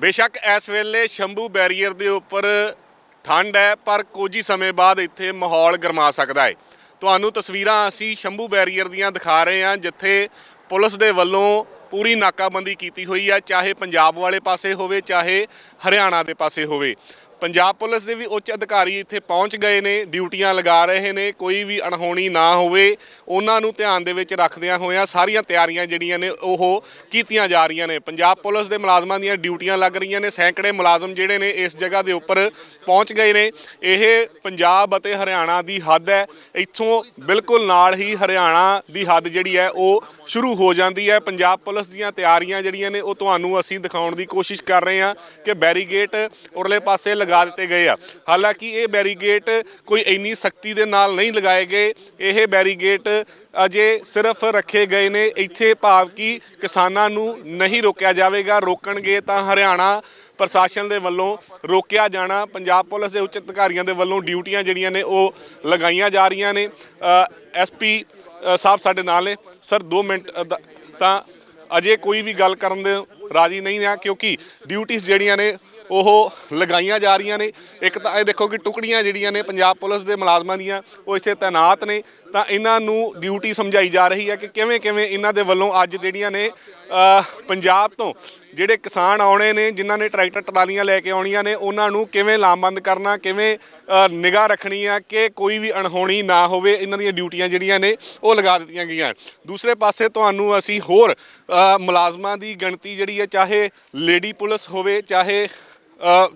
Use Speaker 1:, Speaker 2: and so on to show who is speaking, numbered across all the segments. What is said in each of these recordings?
Speaker 1: ਬੇਸ਼ੱਕ ਇਸ ਵੇਲੇ ਸ਼ੰਭੂ ਬੈਰੀਅਰ ਦੇ ਉੱਪਰ ਠੰਡ ਹੈ, ਪਰ ਕੁਝ ਹੀ ਸਮੇਂ ਬਾਅਦ ਇੱਥੇ ਮਾਹੌਲ ਗਰਮਾ ਸਕਦਾ ਹੈ। ਤੁਹਾਨੂੰ ਤਸਵੀਰਾਂ ਅਸੀਂ ਸ਼ੰਭੂ ਬੈਰੀਅਰ ਦੀਆਂ ਦਿਖਾ ਰਹੇ ਹਾਂ, ਜਿੱਥੇ ਪੁਲਿਸ ਦੇ ਵੱਲੋਂ ਪੂਰੀ ਨਾਕਾਬੰਦੀ ਕੀਤੀ ਹੋਈ ਹੈ, ਚਾਹੇ ਪੰਜਾਬ ਵਾਲੇ ਪਾਸੇ ਹੋਵੇ, ਚਾਹੇ ਹਰਿਆਣਾ ਦੇ ਪਾਸੇ ਹੋਵੇ। ਪੰਜਾਬ ਪੁਲਿਸ ਦੇ ਵੀ ਉੱਚ ਅਧਿਕਾਰੀ ਇੱਥੇ ਪਹੁੰਚ ਗਏ ਨੇ, ਡਿਊਟੀਆਂ ਲਗਾ ਰਹੇ ਨੇ, ਕੋਈ ਵੀ ਅਣਹੋਣੀ ਨਾ ਹੋਵੇ, ਉਹਨਾਂ ਨੂੰ ਧਿਆਨ ਦੇ ਵਿੱਚ ਰੱਖਦਿਆਂ ਹੋਇਆਂ ਸਾਰੀਆਂ ਤਿਆਰੀਆਂ ਜਿਹੜੀਆਂ ਨੇ ਉਹ ਕੀਤੀਆਂ ਜਾ ਰਹੀਆਂ ਨੇ। ਪੰਜਾਬ ਪੁਲਿਸ ਦੇ ਮੁਲਾਜ਼ਮਾਂ ਦੀਆਂ ਡਿਊਟੀਆਂ ਲੱਗ ਰਹੀਆਂ ਨੇ, ਸੈਂਕੜੇ ਮੁਲਾਜ਼ਮ ਜਿਹੜੇ ਨੇ ਇਸ ਜਗ੍ਹਾ ਦੇ ਉੱਪਰ ਪਹੁੰਚ ਗਏ ਨੇ। ਇਹ ਪੰਜਾਬ ਅਤੇ ਹਰਿਆਣਾ ਦੀ ਹੱਦ ਹੈ। ਇੱਥੋਂ ਬਿਲਕੁਲ ਨਾਲ ਹੀ ਹਰਿਆਣਾ ਦੀ ਹੱਦ ਜਿਹੜੀ ਹੈ, ਉਹ ਸ਼ੁਰੂ ਹੋ ਜਾਂਦੀ ਹੈ। ਪੰਜਾਬ ਪੁਲਿਸ ਦੀਆਂ ਤਿਆਰੀਆਂ ਜਿਹੜੀਆਂ ਨੇ, ਉਹ ਤੁਹਾਨੂੰ ਅਸੀਂ ਦਿਖਾਉਣ ਦੀ ਕੋਸ਼ਿਸ਼ ਕਰ ਰਹੇ ਹਾਂ ਕਿ ਬੈਰੀਗੇਟ ਉਰਲੇ ਪਾਸੇ ਲਗਾ ਦਿੱਤੇ ਗਏ ਆ। ਹਾਲਾਂਕਿ ਇਹ ਬੈਰੀਗੇਟ ਕੋਈ ਇੰਨੀ ਸਖਤੀ ਦੇ ਨਾਲ ਨਹੀਂ ਲਗਾਏ ਗਏ। ਇਹ ਬੈਰੀਗੇਟ ਅਜੇ ਸਿਰਫ ਰੱਖੇ ਗਏ ਨੇ। ਇੱਥੇ ਭਾਵ ਕਿ ਕਿਸਾਨਾਂ ਨੂੰ ਨਹੀਂ ਰੋਕਿਆ ਜਾਵੇਗਾ। ਰੋਕਣਗੇ ਤਾਂ ਹਰਿਆਣਾ ਪ੍ਰਸ਼ਾਸਨ ਦੇ ਵੱਲੋਂ ਰੋਕਿਆ ਜਾਣਾ। ਪੰਜਾਬ ਪੁਲਿਸ ਦੇ ਉੱਚ ਅਧਿਕਾਰੀਆਂ ਦੇ ਵੱਲੋਂ ਡਿਊਟੀਆਂ ਜਿਹੜੀਆਂ ਨੇ ਉਹ ਲਗਾਈਆਂ ਜਾ ਰਹੀਆਂ ਨੇ। ਐਸਪੀ ਸਾਹਿਬ ਸਾਡੇ ਨਾਲ ਨੇ। ਸਰ 2 ਮਿੰਟ ਅ, ਤਾਂ ਅਜੇ ਕੋਈ ਵੀ ਗੱਲ ਕਰਨ ਦੇ ਰਾਜੀ ਨਹੀਂ ਆ ਕਿਉਂਕਿ ਡਿਊਟੀਆਂ ਜਿਹੜੀਆਂ ਨੇ ਉਹ ਲਗਾਈਆਂ ਜਾ ਰਹੀਆਂ ਨੇ। ਇੱਕ ਤਾਂ ਇਹ ਦੇਖੋ ਕਿ ਟੁਕੜੀਆਂ ਜਿਹੜੀਆਂ ਨੇ ਪੰਜਾਬ ਪੁਲਿਸ ਦੇ ਮੁਲਾਜ਼ਮਾਂ ਦੀਆਂ, ਉਹ ਇਸੇ ਤਾਇਨਾਤ ਨੇ। ਤਾਂ ਇਹਨਾਂ ਨੂੰ ਡਿਊਟੀ ਸਮਝਾਈ ਜਾ ਰਹੀ ਹੈ ਕਿ ਕਿਵੇਂ ਕਿਵੇਂ ਇਹਨਾਂ ਦੇ ਵੱਲੋਂ ਅੱਜ ਜਿਹੜੀਆਂ ਨੇ ਪੰਜਾਬ ਤੋਂ ਜਿਹੜੇ ਕਿਸਾਨ ਆਉਣੇ ਨੇ, ਜਿਨ੍ਹਾਂ ਨੇ ਟਰੈਕਟਰ ਟਰਾਲੀਆਂ ਲੈ ਕੇ ਆਉਣੀਆਂ ਨੇ, ਉਹਨਾਂ ਨੂੰ ਕਿਵੇਂ ਲਾਮਬੰਦ ਕਰਨਾ, ਕਿਵੇਂ ਨਿਗਾਹ ਰੱਖਣੀ ਆ ਕਿ ਕੋਈ ਵੀ ਅਣਹੋਣੀ ਨਾ ਹੋਵੇ, ਇਹਨਾਂ ਦੀਆਂ ਡਿਊਟੀਆਂ ਜਿਹੜੀਆਂ ਨੇ, ਉਹ ਲਗਾ ਦਿੱਤੀਆਂ ਗਈਆਂ। ਦੂਸਰੇ ਪਾਸੇ ਤੁਹਾਨੂੰ ਅਸੀਂ ਹੋਰ ਮੁਲਾਜ਼ਮਾਂ ਦੀ ਗਿਣਤੀ ਜਿਹੜੀ ਹੈ, ਚਾਹੇ ਲੇਡੀ ਪੁਲਿਸ ਹੋਵੇ, ਚਾਹੇ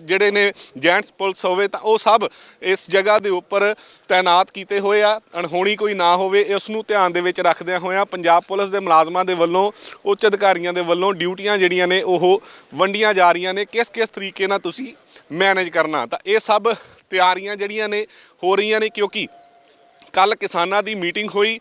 Speaker 1: ਜਿਹੜੇ ਨੇ ਜੈਂਟਸ ਪੁਲਿਸ ਹੋਵੇ ਤਾਂ ਉਹ ਸਭ ਇਸ ਜਗ੍ਹਾ ਦੇ ਉੱਪਰ ਤਾਇਨਾਤ ਕੀਤੇ ਹੋਏ ਆ। ਅਣਹੋਣੀ ਕੋਈ ਨਾ ਹੋਵੇ, ਇਸ ਨੂੰ ਧਿਆਨ ਦੇ ਵਿੱਚ ਰੱਖਦਿਆਂ ਹੋਇਆਂ ਪੰਜਾਬ ਪੁਲਿਸ ਦੇ ਮੁਲਾਜ਼ਮਾਂ ਦੇ ਵੱਲੋਂ, ਉੱਚ ਅਧਿਕਾਰੀਆਂ ਦੇ ਵੱਲੋਂ ਡਿਊਟੀਆਂ ਜਿਹੜੀਆਂ ਨੇ ਉਹ ਵੰਡੀਆਂ ਜਾ ਰਹੀਆਂ ਨੇ। ਕਿਸ ਕਿਸ ਤਰੀਕੇ ਨਾਲ ਤੁਸੀਂ ਮੈਨੇਜ ਕਰਨਾ? ਤਾਂ ਇਹ ਸਭ ਤਿਆਰੀਆਂ ਜਿਹੜੀਆਂ ਨੇ ਹੋ ਰਹੀਆਂ ਨੇ ਕਿਉਂਕਿ ਕੱਲ ਕਿਸਾਨਾਂ ਦੀ ਮੀਟਿੰਗ ਹੋਈ।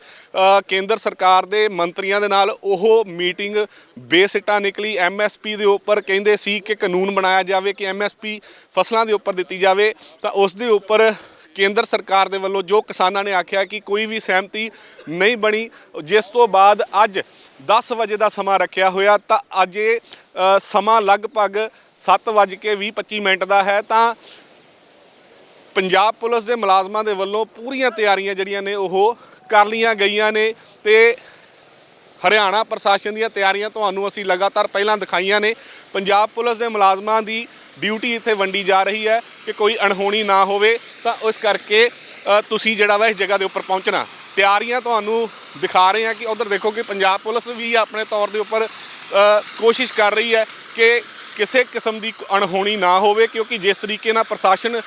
Speaker 1: ਕੇਂਦਰ ਸਰਕਾਰ ਦੇ ਮੰਤਰੀਆਂ ਦੇ ਨਾਲ ਉਹ ਮੀਟਿੰਗ ਬੇਸਿੱਟਾ ਨਿਕਲੀ। ਐਮਐਸਪੀ ਦੇ ਉੱਪਰ ਕਹਿੰਦੇ ਸੀ ਕਿ ਕਾਨੂੰਨ ਬਣਾਇਆ ਜਾਵੇ ਕਿ ਐਮਐਸਪੀ ਫਸਲਾਂ ਦੇ ਉੱਪਰ ਦਿੱਤੀ ਜਾਵੇ। ਤਾਂ ਉਸ ਦੇ ਉੱਪਰ ਕੇਂਦਰ ਸਰਕਾਰ ਦੇ ਵੱਲੋਂ ਜੋ ਕਿਸਾਨਾਂ ਨੇ ਆਖਿਆ ਕਿ ਕੋਈ ਵੀ ਸਹਿਮਤੀ ਨਹੀਂ ਬਣੀ, ਜਿਸ ਤੋਂ ਬਾਅਦ ਅੱਜ 10 ਵਜੇ ਦਾ ਸਮਾਂ ਰੱਖਿਆ ਹੋਇਆ, ਤਾਂ ਅੱਜ ਇਹ ਸਮਾਂ ਲਗਭਗ 7:25 ਮਿੰਟ ਦਾ ਹੈ। ਤਾਂ ਪੰਜਾਬ ਪੁਲਿਸ ਦੇ ਮੁਲਾਜ਼ਮਾਂ ਦੇ ਵੱਲੋਂ ਪੂਰੀਆਂ ਤਿਆਰੀਆਂ ਜਿਹੜੀਆਂ ਨੇ ਉਹ ਕਰ ਲਈਆਂ ਗਈਆਂ ਨੇ ਤੇ ਹਰਿਆਣਾ ਪ੍ਰਸ਼ਾਸਨ ਦੀਆਂ ਤਿਆਰੀਆਂ ਤੁਹਾਨੂੰ ਅਸੀਂ ਲਗਾਤਾਰ ਪਹਿਲਾਂ ਦਿਖਾਈਆਂ ਨੇ। ਪੰਜਾਬ ਪੁਲਿਸ ਦੇ ਮੁਲਾਜ਼ਮਾਂ ਦੀ ਡਿਊਟੀ ਇੱਥੇ ਵੰਡੀ ਜਾ ਰਹੀ ਹੈ ਕਿ ਕੋਈ ਅਣਹੋਣੀ ਨਾ ਹੋਵੇ। ਤਾਂ ਉਸ ਕਰਕੇ ਤੁਸੀਂ ਜਿਹੜਾ ਵਾ ਇਸ ਜਗ੍ਹਾ ਦੇ ਉੱਪਰ ਪਹੁੰਚਣਾ। ਤਿਆਰੀਆਂ ਤੁਹਾਨੂੰ ਦਿਖਾ ਰਹੇ ਹਾਂ ਕਿ ਉਧਰ ਦੇਖੋ ਕਿ ਪੰਜਾਬ ਪੁਲਿਸ ਵੀ ਆਪਣੇ ਤੌਰ ਦੇ ਉੱਪਰ ਕੋਸ਼ਿਸ਼ ਕਰ ਰਹੀ ਹੈ ਕਿ ਕਿਸੇ ਕਿਸਮ ਦੀ ਅਣਹੋਣੀ ਨਾ ਹੋਵੇ, ਕਿਉਂਕਿ ਜਿਸ ਤਰੀਕੇ ਨਾਲ ਪ੍ਰਸ਼ਾਸਨ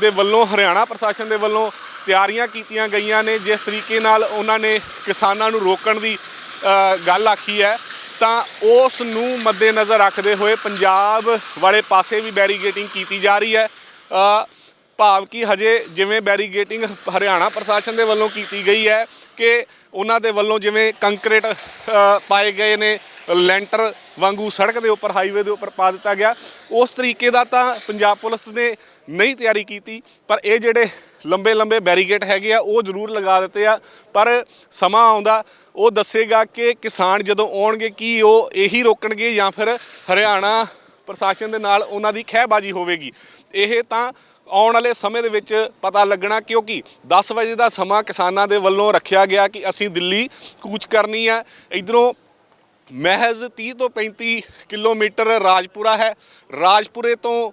Speaker 1: ਦੇ ਵੱਲੋਂ, ਹਰਿਆਣਾ ਪ੍ਰਸ਼ਾਸਨ ਦੇ ਵੱਲੋਂ ਤਿਆਰੀਆਂ ਕੀਤੀਆਂ ਗਈਆਂ ਨੇ, ਜਿਸ ਤਰੀਕੇ ਨਾਲ ਉਹਨਾਂ ਨੇ ਕਿਸਾਨਾਂ ਨੂੰ ਰੋਕਣ ਦੀ ਗੱਲ ਆਖੀ ਹੈ, ਤਾਂ ਉਸ ਨੂੰ ਮੱਦੇਨਜ਼ਰ ਰੱਖਦੇ ਹੋਏ ਪੰਜਾਬ ਵਾਲੇ ਪਾਸੇ ਵੀ ਬੈਰੀਗੇਟਿੰਗ ਕੀਤੀ ਜਾ ਰਹੀ ਹੈ। ਭਾਵ ਕਿ ਹਜੇ ਜਿਵੇਂ ਬੈਰੀਗੇਟਿੰਗ ਹਰਿਆਣਾ ਪ੍ਰਸ਼ਾਸਨ ਦੇ ਵੱਲੋਂ ਕੀਤੀ ਗਈ ਹੈ ਕਿ ਉਹਨਾਂ ਦੇ ਵੱਲੋਂ ਜਿਵੇਂ ਕੰਕਰੀਟ ਪਾਏ ਗਏ ਨੇ, ਲੈਂਟਰ ਵਾਂਗੂ ਸੜਕ ਦੇ ਉੱਪਰ ਹਾਈਵੇ ਦੇ ਉੱਪਰ ਪਾ ਦਿੱਤਾ ਗਿਆ। ਉਸ ਤਰੀਕੇ ਦਾ ਤਾਂ ਪੰਜਾਬ ਪੁਲਿਸ ਨੇ ਨਹੀਂ ਤਿਆਰੀ ਕੀਤੀ, ਪਰ ਇਹ ਜਿਹੜੇ ਲੰਬੇ ਲੰਬੇ ਬੈਰੀਗੇਟ ਹੈਗੇ ਆ, ਉਹ ਜ਼ਰੂਰ ਲਗਾ ਦਿੱਤੇ ਆ। ਪਰ ਸਮਾਂ ਆਉਂਦਾ, ਉਹ ਦੱਸੇਗਾ ਕਿ ਕਿਸਾਨ ਜਦੋਂ ਆਉਣਗੇ, ਕੀ ਉਹ ਇਹੀ ਰੋਕਣਗੇ ਜਾਂ ਫਿਰ ਹਰਿਆਣਾ ਪ੍ਰਸ਼ਾਸਨ ਦੇ ਨਾਲ ਉਹਨਾਂ ਦੀ ਖਹਿਬਾਜ਼ੀ ਹੋਵੇਗੀ। ਇਹ ਤਾਂ ਆਉਣ ਵਾਲੇ ਸਮੇਂ ਦੇ ਵਿੱਚ ਪਤਾ ਲੱਗਣਾ, ਕਿਉਂਕਿ 10 ਵਜੇ ਦਾ ਸਮਾਂ ਕਿਸਾਨਾਂ ਦੇ ਵੱਲੋਂ ਰੱਖਿਆ ਗਿਆ ਕਿ ਅਸੀਂ ਦਿੱਲੀ ਕੂਚ ਕਰਨੀ ਹੈ ਇਧਰੋਂ ਮਹਿਜ਼ 30 ਤੋਂ 35 ਕਿਲੋਮੀਟਰ ਰਾਜਪੁਰਾ ਹੈ। ਰਾਜਪੁਰੇ ਤੋਂ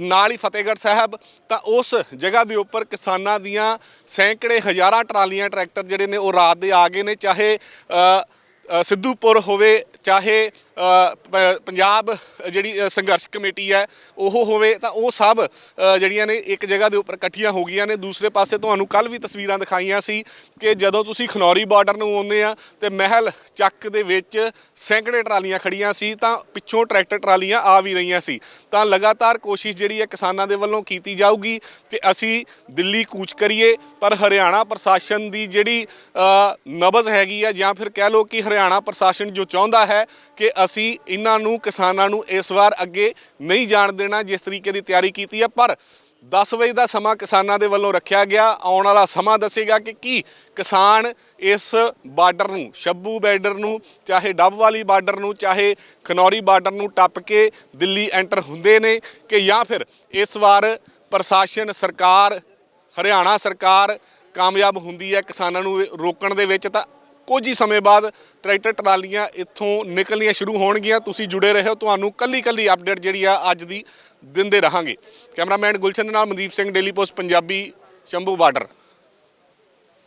Speaker 1: ਨਾਲ ਹੀ ਫਤਿਹਗੜ੍ਹ ਸਾਹਿਬ। ਤਾਂ ਉਸ ਜਗ੍ਹਾ ਦੇ ਉੱਪਰ ਕਿਸਾਨਾਂ ਦੀਆਂ ਸੈਂਕੜੇ ਹਜ਼ਾਰਾਂ ਟਰਾਲੀਆਂ, ਟਰੈਕਟਰ ਜਿਹੜੇ ਨੇ ਉਹ ਰਾਤ ਦੇ ਆ ਗਏ ਨੇ। ਚਾਹੇ ਸਿੱਧੂਪੁਰ ਹੋਵੇ, ਚਾਹੇ ਪੰਜਾਬ ਜਿਹੜੀ ਸੰਘਰਸ਼ ਕਮੇਟੀ ਹੈ, ਉਹ ਹੋਵੇ ਤਾਂ ਉਹ ਸਭ ਜਿਹੜੀਆਂ ਨੇ ਇੱਕ ਜਗ੍ਹਾ ਦੇ ਉੱਪਰ ਇਕੱਠੀਆਂ ਹੋ ਗਈਆਂ ਨੇ। ਦੂਸਰੇ ਪਾਸੇ ਤੁਹਾਨੂੰ ਕੱਲ ਵੀ ਤਸਵੀਰਾਂ ਦਿਖਾਈਆਂ ਸੀ ਕਿ ਜਦੋਂ ਤੁਸੀਂ ਖਨੌਰੀ ਬਾਰਡਰ ਨੂੰ ਆਉਂਦੇ ਆ ਤੇ ਮਹਿਲ ਚੱਕ ਦੇ ਵਿੱਚ ਸੈਂਕੜੇ ਟਰਾਲੀਆਂ ਖੜੀਆਂ ਸੀ, ਤਾਂ ਪਿੱਛੋਂ ਟਰੈਕਟਰ ਟਰਾਲੀਆਂ ਆ ਵੀ ਰਹੀਆਂ ਸੀ। ਤਾਂ ਲਗਾਤਾਰ ਕੋਸ਼ਿਸ਼ ਜਿਹੜੀ ਹੈ ਕਿਸਾਨਾਂ ਦੇ ਵੱਲੋਂ ਕੀਤੀ ਜਾਊਗੀ ਕਿ ਅਸੀਂ ਦਿੱਲੀ ਕੂਚ ਕਰੀਏ, ਪਰ ਹਰਿਆਣਾ ਪ੍ਰਸ਼ਾਸਨ ਦੀ ਜਿਹੜੀ ਨਬਜ਼ ਹੈਗੀ ਆ ਜਾਂ ਫਿਰ ਕਹਿ ਲਓ ਕਿ ਹਰਿਆਣਾ ਪ੍ਰਸ਼ਾਸਨ ਜੋ ਚਾਹੁੰਦਾ ਹੈ ਕਿ ਅਸੀਂ ਇਹਨਾਂ ਨੂੰ, ਕਿਸਾਨਾਂ ਨੂੰ ਇਸ ਵਾਰ ਅੱਗੇ ਨਹੀਂ ਜਾਣ ਦੇਣਾ, ਜਿਸ ਤਰੀਕੇ ਦੀ ਤਿਆਰੀ ਕੀਤੀ ਹੈ ਪਰ 10 ਵਜੇ ਦਾ ਸਮਾਂ ਕਿਸਾਨਾਂ ਦੇ ਵੱਲੋਂ ਰੱਖਿਆ ਗਿਆ। ਆਉਣ ਵਾਲਾ ਸਮਾਂ ਦੱਸੇਗਾ ਕਿ ਕੀ ਕਿਸਾਨ ਇਸ ਬਾਰਡਰ ਨੂੰ ਸ਼ੱਬੂ ਬਾਰਡਰ ਨੂੰ, ਚਾਹੇ ਡੱਬ ਵਾਲੀ ਬਾਰਡਰ ਨੂੰ, ਚਾਹੇ ਖਨੌਰੀ ਬਾਰਡਰ ਨੂੰ ਟੱਪ ਕੇ ਦਿੱਲੀ ਐਂਟਰ ਹੁੰਦੇ ਨੇ ਕਿ ਜਾਂ ਫਿਰ ਇਸ ਵਾਰ ਪ੍ਰਸ਼ਾਸਨ ਸਰਕਾਰ, ਹਰਿਆਣਾ ਸਰਕਾਰ ਕਾਮਯਾਬ ਹੁੰਦੀ ਹੈ ਕਿਸਾਨਾਂ ਨੂੰ ਰੋਕਣ ਦੇ ਵਿੱਚ, ਤਾਂ ਕੁਝ ਹੀ ਸਮੇਂ ਬਾਅਦ ਟਰੈਕਟਰ ਟਰਾਲੀਆਂ ਇੱਥੋਂ ਨਿਕਲਣੀਆਂ ਸ਼ੁਰੂ ਹੋਣਗੀਆਂ। ਤੁਸੀਂ ਜੁੜੇ ਰਹੋ। ਤੁਹਾਨੂੰ ਕੱਲੀ ਕੱਲੀ ਅਪਡੇਟ ਜਿਹੜੀ ਆ ਅੱਜ ਦੀ ਦਿੰਦੇ ਰਹਾਂਗੇ। ਕੈਮਰਾਮੈਨ ਗੁਲਸ਼ਨ ਨਾਲ Mandeep Singh daily post Punjabi, Shambhu border.